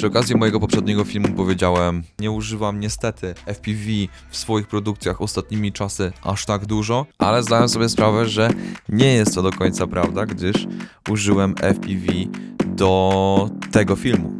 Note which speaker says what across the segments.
Speaker 1: Przy okazji mojego poprzedniego filmu powiedziałem, nie używam niestety FPV w swoich produkcjach ostatnimi czasy aż tak dużo, ale zdałem sobie sprawę, że nie jest to do końca prawda, gdyż użyłem FPV do tego filmu.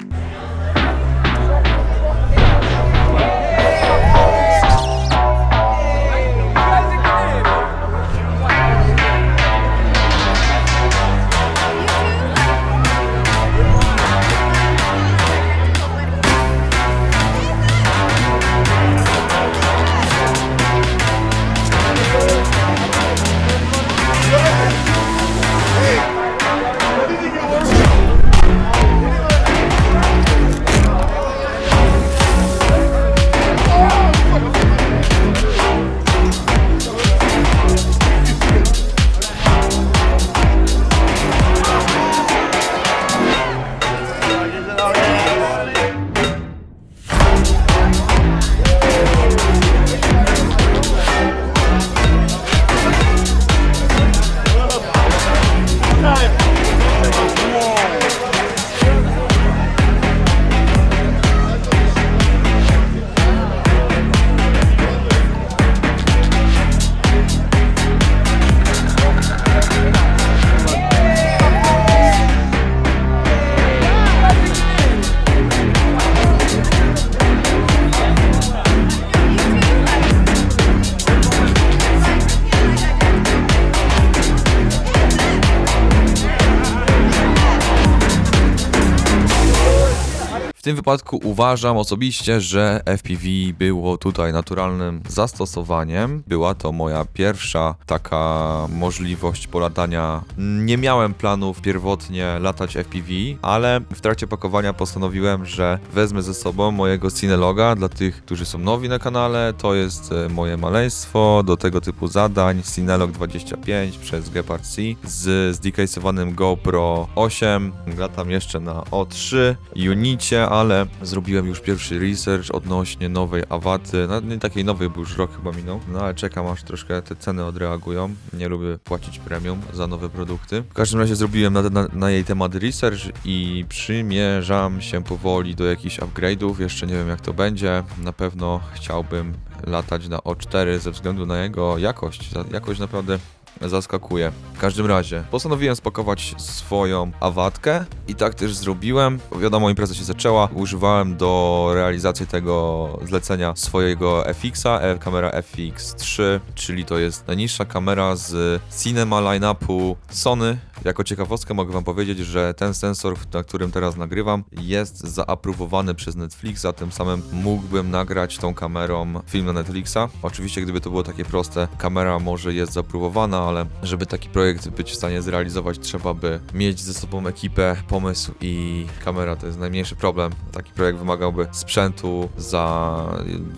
Speaker 1: Tym wypadku uważam osobiście, że FPV było tutaj naturalnym zastosowaniem. Była to moja pierwsza taka możliwość polatania. Nie miałem planów pierwotnie latać FPV, ale w trakcie pakowania postanowiłem, że wezmę ze sobą mojego Cineloga. Dla tych, którzy są nowi na kanale, to jest e, moje maleństwo do tego typu zadań. Cinelog 25 przez Gepard C z zdecase'owanym GoPro 8. Latam jeszcze na O3 Unicie, ale zrobiłem już pierwszy research odnośnie nowej awaty. No, nie takiej nowej, bo już rok chyba minął. No ale czekam aż troszkę te ceny odreagują. Nie lubię płacić premium za nowe produkty. W każdym razie zrobiłem na, na, na jej temat research i przymierzam się powoli do jakichś upgrade'ów. Jeszcze nie wiem jak to będzie. Na pewno chciałbym latać na O4 ze względu na jego jakość. Jakość naprawdę zaskakuje. W każdym razie postanowiłem spakować swoją awatkę i tak też zrobiłem. Wiadomo, impreza się zaczęła. Używałem do realizacji tego zlecenia swojego FX-a, e, kamera FX3, czyli to jest najniższa kamera z cinema line-upu Sony. Jako ciekawostkę mogę wam powiedzieć, że ten sensor, na którym teraz nagrywam, jest zaaprobowany przez Netflixa, tym samym mógłbym nagrać tą kamerą film na Netflixa. Oczywiście, gdyby to było takie proste, kamera może jest zaaprobowana, ale żeby taki projekt być w stanie zrealizować, trzeba by mieć ze sobą ekipę, pomysł i kamera to jest najmniejszy problem. Taki projekt wymagałby sprzętu za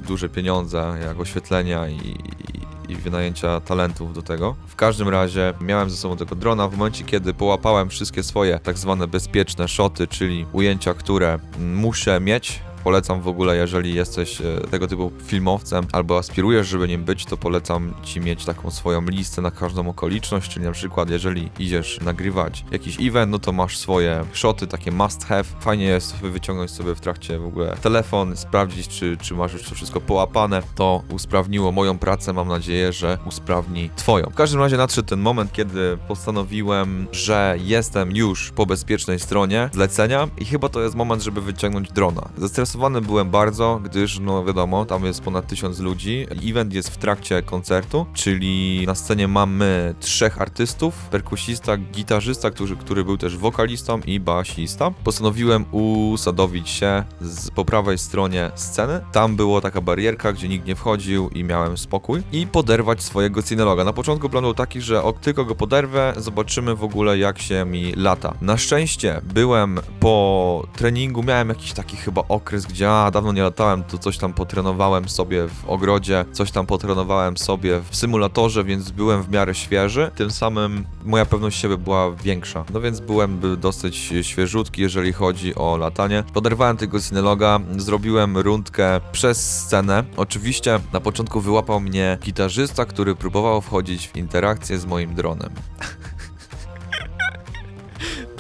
Speaker 1: duże pieniądze, jak oświetlenia i, i wynajęcia talentów do tego. W każdym razie miałem ze sobą tego drona w momencie, kiedy połapałem wszystkie swoje tak zwane bezpieczne szoty, czyli ujęcia, które muszę mieć. Polecam w ogóle, jeżeli jesteś e, tego typu filmowcem albo aspirujesz, żeby nim być, to polecam ci mieć taką swoją listę na każdą okoliczność, czyli na przykład jeżeli idziesz nagrywać jakiś event, no to masz swoje szoty, takie must have. Fajnie jest wyciągnąć sobie w trakcie w ogóle telefon, sprawdzić, czy, czy masz już to wszystko połapane. To usprawniło moją pracę, mam nadzieję, że usprawni twoją. W każdym razie nadszedł ten moment, kiedy postanowiłem, że jestem już po bezpiecznej stronie zlecenia i chyba to jest moment, żeby wyciągnąć drona. Zestresowany byłem bardzo, gdyż no wiadomo, tam jest ponad tysiąc ludzi. Event jest w trakcie koncertu, czyli na scenie mamy trzech artystów, perkusista, gitarzysta, który, który był też wokalistą i basista. Postanowiłem usadowić się z, po prawej stronie sceny. Tam była taka barierka, gdzie nikt nie wchodził i miałem spokój. I poderwać swojego cineloga. Na początku plan był taki, że o, tylko go poderwę, zobaczymy w ogóle jak się mi lata. Na szczęście byłem po treningu, miałem jakiś taki chyba okres, gdzie a, dawno nie latałem, to coś tam potrenowałem sobie w ogrodzie, coś tam potrenowałem sobie w symulatorze, więc byłem w miarę świeży. Tym samym moja pewność siebie była większa. No więc byłem by dosyć świeżutki, jeżeli chodzi o latanie. Poderwałem tego Cineloga, zrobiłem rundkę przez scenę. Oczywiście na początku wyłapał mnie gitarzysta, który próbował wchodzić w interakcję z moim dronem.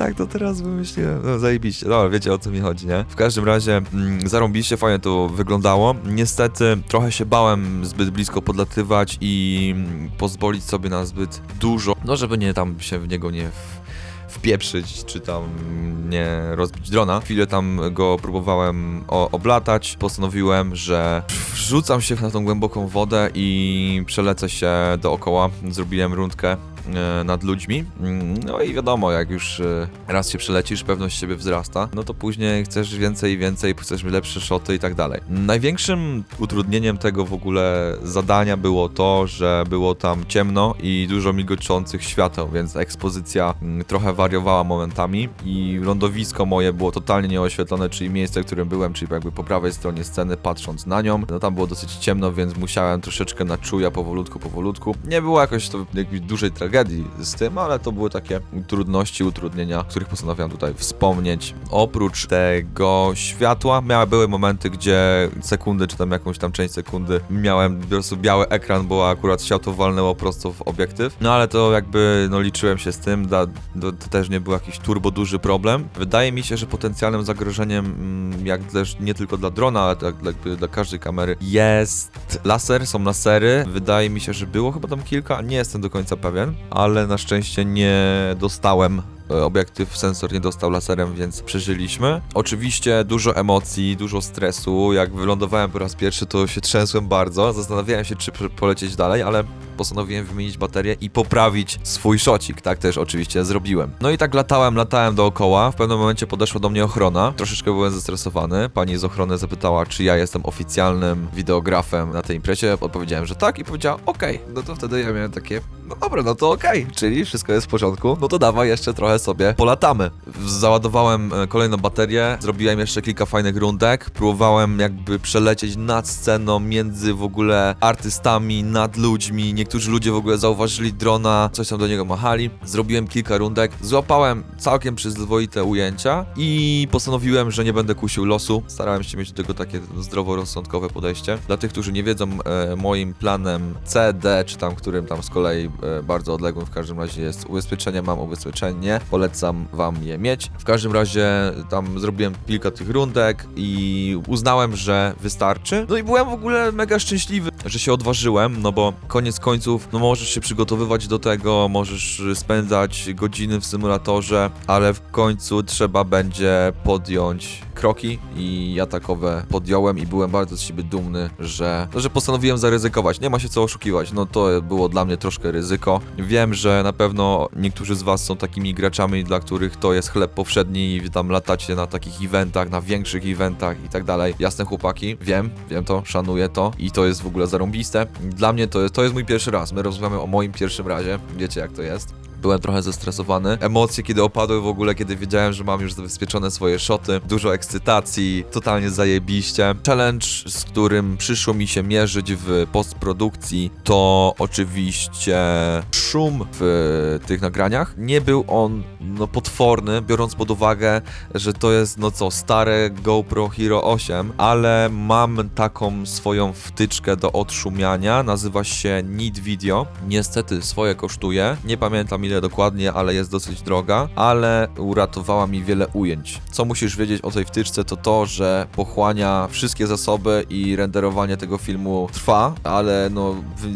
Speaker 1: tak to teraz wymyśliłem. No zajebiście, no wiecie o co mi chodzi, nie? W każdym razie mm, zarąbiście, fajnie to wyglądało. Niestety trochę się bałem zbyt blisko podlatywać i mm, pozwolić sobie na zbyt dużo, no żeby nie tam się w niego nie w, wpieprzyć, czy tam nie rozbić drona. Chwilę tam go próbowałem oblatać. Postanowiłem, że wrzucam się na tą głęboką wodę i przelecę się dookoła. Zrobiłem rundkę nad ludźmi. Mm, No i wiadomo, jak już e, raz się przelecisz, pewność siebie wzrasta, no to później chcesz więcej i więcej, chcesz lepsze szoty i tak dalej. Największym utrudnieniem tego w ogóle zadania było to, że było tam ciemno i dużo migoczących świateł, więc ekspozycja mm, trochę wariowała momentami i lądowisko moje było totalnie nieoświetlone, czyli miejsce, w którym byłem, czyli jakby po prawej stronie sceny, patrząc na nią. No tam było dosyć ciemno, więc musiałem troszeczkę na czuja powolutku, powolutku. Nie było jakoś to jakiejś dużej tragedii z tym, ale to były takie trudności, utrudnienia, o których postanowiłem tutaj wspomnieć. Oprócz tego światła, miały były momenty, gdzie sekundy, czy tam jakąś tam część sekundy miałem po prostu biały ekran, bo akurat światło walnęło prosto w obiektyw. No ale to jakby, no liczyłem się z tym, da, to, to też nie był jakiś turbo duży problem. Wydaje mi się, że potencjalnym zagrożeniem, mm, jak też nie tylko dla drona, ale tak jakby dla każdej kamery, jest laser, są lasery. Wydaje mi się, że było chyba tam kilka, nie jestem do końca pewien, ale na szczęście nie dostałem e, obiektyw, sensor nie dostał laserem, więc przeżyliśmy. Oczywiście dużo emocji, dużo stresu. Jak wylądowałem po raz pierwszy, to się trzęsłem bardzo. Zastanawiałem się, czy polecieć dalej, ale postanowiłem wymienić baterię i poprawić swój szocik. Tak też oczywiście zrobiłem. No i tak latałem, latałem dookoła. W pewnym momencie podeszła do mnie ochrona. Troszeczkę byłem zestresowany. Pani z ochrony zapytała, czy ja jestem oficjalnym wideografem na tej imprezie. Odpowiedziałem, że tak i powiedziała, okej. No to wtedy ja miałem takie, no dobra, no to okej, czyli wszystko jest w porządku. No to dawaj, jeszcze trochę sobie polatamy. Załadowałem e, kolejną baterię, zrobiłem jeszcze kilka fajnych rundek, próbowałem jakby przelecieć nad sceną, między w ogóle artystami, nad ludźmi. Niektórzy ludzie w ogóle zauważyli drona, coś tam do niego machali. Zrobiłem kilka rundek, złapałem całkiem przyzwoite ujęcia i postanowiłem, że nie będę kusił losu. Starałem się mieć do tego takie zdroworozsądkowe podejście. Dla tych, którzy nie wiedzą, e, moim planem C, D, czy tam którym tam z kolei bardzo odległym w każdym razie jest ubezpieczenie, mam ubezpieczenie, polecam wam je mieć. W każdym razie tam zrobiłem kilka tych rundek i uznałem, że wystarczy. No i byłem w ogóle mega szczęśliwy, że się odważyłem, no bo koniec końców, no możesz się przygotowywać do tego, możesz spędzać godziny w symulatorze, ale w końcu trzeba będzie podjąć kroki i ja takowe podjąłem i byłem bardzo z siebie dumny, że, że postanowiłem zaryzykować. Nie ma się co oszukiwać, no to było dla mnie troszkę ryzyko. Wiem, że na pewno niektórzy z was są takimi graczami, dla których to jest chleb powszedni i tam latacie na takich eventach, na większych eventach i tak dalej. Jasne chłopaki, wiem, wiem to, szanuję to i to jest w ogóle zarąbiste. Dla mnie to jest, to jest mój pierwszy raz. My rozmawiamy o moim pierwszym razie. Wiecie jak to jest. Byłem trochę zestresowany. Emocje, kiedy opadły w ogóle, kiedy wiedziałem, że mam już zabezpieczone swoje szoty. Dużo ekscytacji, totalnie zajebiście. Challenge, z którym przyszło mi się mierzyć w postprodukcji, to oczywiście szum w tych nagraniach. Nie był on no, potworny, biorąc pod uwagę, że to jest no co, stare GoPro Hero 8, ale mam taką swoją wtyczkę do odszumiania, nazywa się Need Video. Niestety swoje kosztuje, nie pamiętam ile dokładnie, ale jest dosyć droga, ale uratowała mi wiele ujęć. Co musisz wiedzieć o tej wtyczce, to to, że pochłania wszystkie zasoby i renderowanie tego filmu trwa, ale no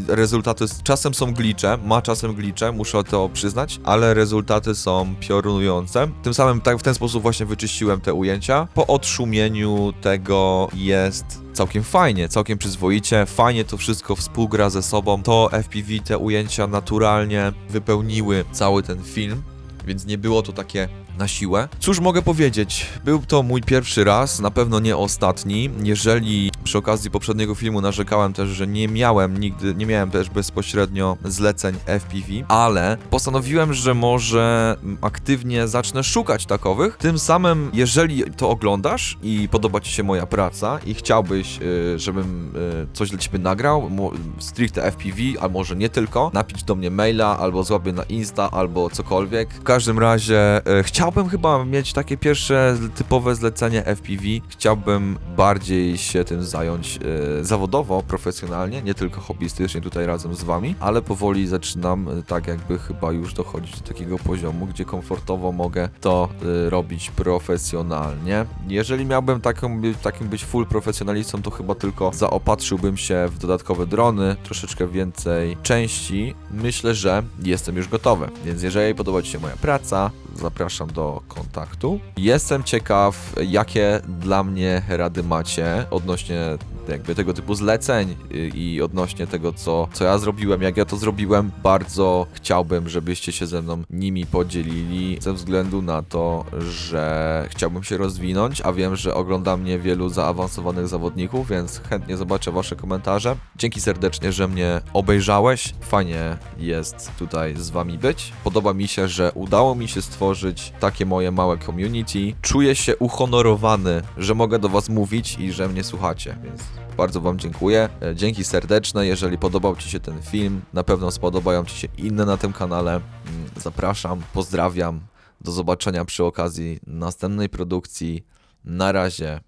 Speaker 1: rezultaty czasem są glicze, ma czasem glicze, muszę to przyznać, ale rezultaty są piorunujące. Tym samym tak w ten sposób właśnie wyczyściłem te ujęcia. Po odszumieniu tego jest całkiem fajnie, całkiem przyzwoicie, fajnie to wszystko współgra ze sobą. To FPV, te ujęcia naturalnie wypełniły cały ten film, więc nie było to takie na siłę. Cóż mogę powiedzieć? Był to mój pierwszy raz, na pewno nie ostatni. Jeżeli przy okazji poprzedniego filmu narzekałem też, że nie miałem nigdy, nie miałem też bezpośrednio zleceń FPV, ale postanowiłem, że może aktywnie zacznę szukać takowych. Tym samym, jeżeli to oglądasz i podoba Ci się moja praca i chciałbyś, y, żebym y, coś dla Ciebie nagrał, stricte FPV, a może nie tylko, napisz do mnie maila, albo złapię na Insta, albo cokolwiek. W każdym razie y, chciałbym chyba mieć takie pierwsze typowe zlecenie FPV. Chciałbym bardziej się tym zająć zająć e, zawodowo, profesjonalnie, nie tylko hobbystycznie tutaj razem z wami, ale powoli zaczynam e, tak jakby chyba już dochodzić do takiego poziomu, gdzie komfortowo mogę to e, robić profesjonalnie. Jeżeli miałbym taką, takim być full profesjonalistą, to chyba tylko zaopatrzyłbym się w dodatkowe drony, troszeczkę więcej części. Myślę, że jestem już gotowy. Więc jeżeli podoba Ci się moja praca, zapraszam do kontaktu. Jestem ciekaw, jakie dla mnie rady macie odnośnie jakby tego typu zleceń y, i odnośnie tego, co, co ja zrobiłem, jak ja to zrobiłem. Bardzo chciałbym, żebyście się ze mną nimi podzielili, ze względu na to, że chciałbym się rozwinąć, a wiem, że ogląda mnie wielu zaawansowanych zawodników, więc chętnie zobaczę Wasze komentarze. Dzięki serdecznie, że mnie obejrzałeś. Fajnie jest tutaj z Wami być. Podoba mi się, że udało mi się stworzyć takie moje małe community. Czuję się uhonorowany, że mogę do Was mówić i że mnie słuchacie, więc bardzo Wam dziękuję. E, Dzięki serdeczne. Jeżeli podobał Ci się ten film, na pewno spodobają Ci się inne na tym kanale. Mm, Zapraszam, pozdrawiam. Do zobaczenia przy okazji następnej produkcji. Na razie.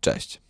Speaker 1: Cześć.